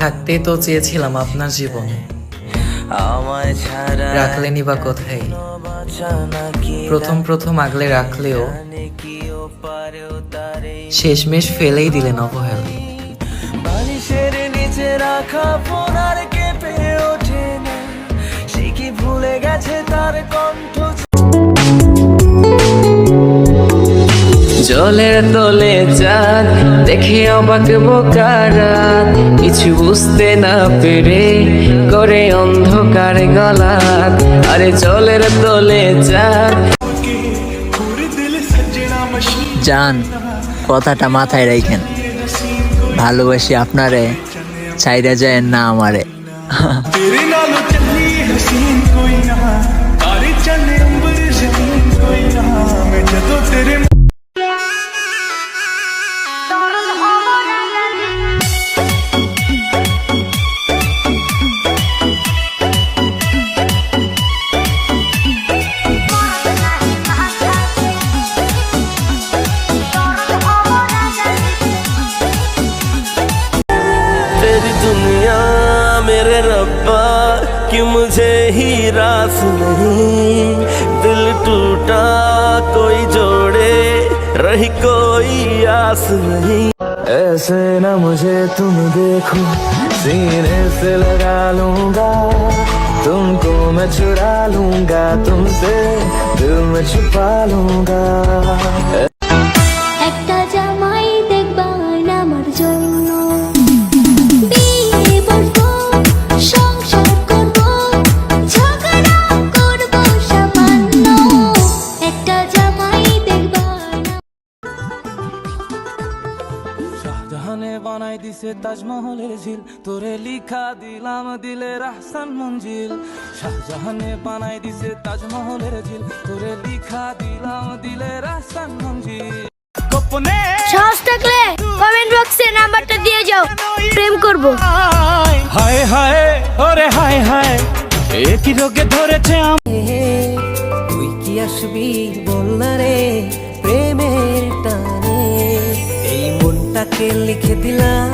থাকতে তো চেয়েছিলাম আপনার জীবনে। আমায় ছাড়া রাখলেনি বা কোথায়? প্রথম প্রথম আগলে রাখলেও শেষমেশ ফেলেই দিলেন অবহেলা। বালিশের নিচে রাখা ফোন কেঁপে ওঠে না সে কি ভুলে গেছে তার কণ্ঠ জলের তলে চাঁদ দেখে অবাক বোকারাত কিছু বুঝতে না পেরে করে অন্ধকার গলা আরে জলের তলে চাঁদ। জান কথাটা মাথায় রাখেন ভালোবাসি আপনারে চাইরা যায় না আমারে। दुनिया मेरे रब्बा, कि मुझे ही रास नहीं। दिल टूटा, कोई जोड़े, रही कोई आस नहीं। ऐसे न मुझे तुम देखो, सीने से लगा लूँगा। तुमको मैं चुरा लूँगा, तुमसे दिल में छुपा लूँगा। দিছে তাজমহলের ঝিল। তোরে লিখা দিলাম দিলের আহসান মঞ্জিল। শাহজাহানে বানাই দিছে তাজমহলের ঝিল। তোরে লিখা দিলাম দিলের আহসান মঞ্জিল। গোপনে সাহস থাকলে কমেন্ট বক্সে নাম্বারটা দিয়ে যাও। প্রেম করব। হায় হায় ওরে হায় হায় একই রোগে ধরেছে আম তুই কি আসবি বল না রে প্রেমের টানে? এই মনটাকে লিখে দিলাম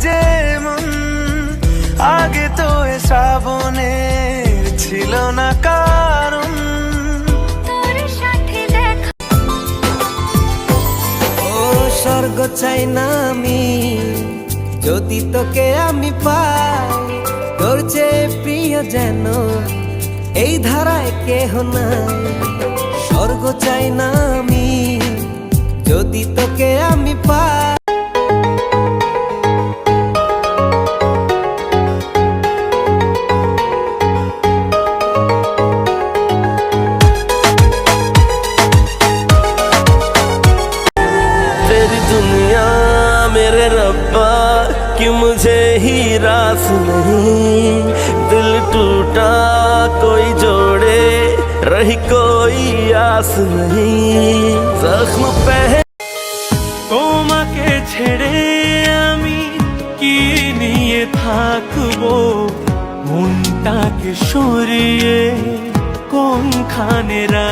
ভিজে মন আগে তো এ শ্রাবণের ছিল না কারণ। স্বর্গ চাই না আমি যদি তোকে আমি পাই তোর যে প্রিয় যেন এই ধারায় কেহ না স্বর্গ চাই না मुझे ही रास नहीं दिल टूटा कोई जोड़े रही कोई आस नहीं जख्म पह তোমাকে ছেড়ে আমি কি নিয়ে থাকবো মনটাকে সরিয়ে কোনখানে রা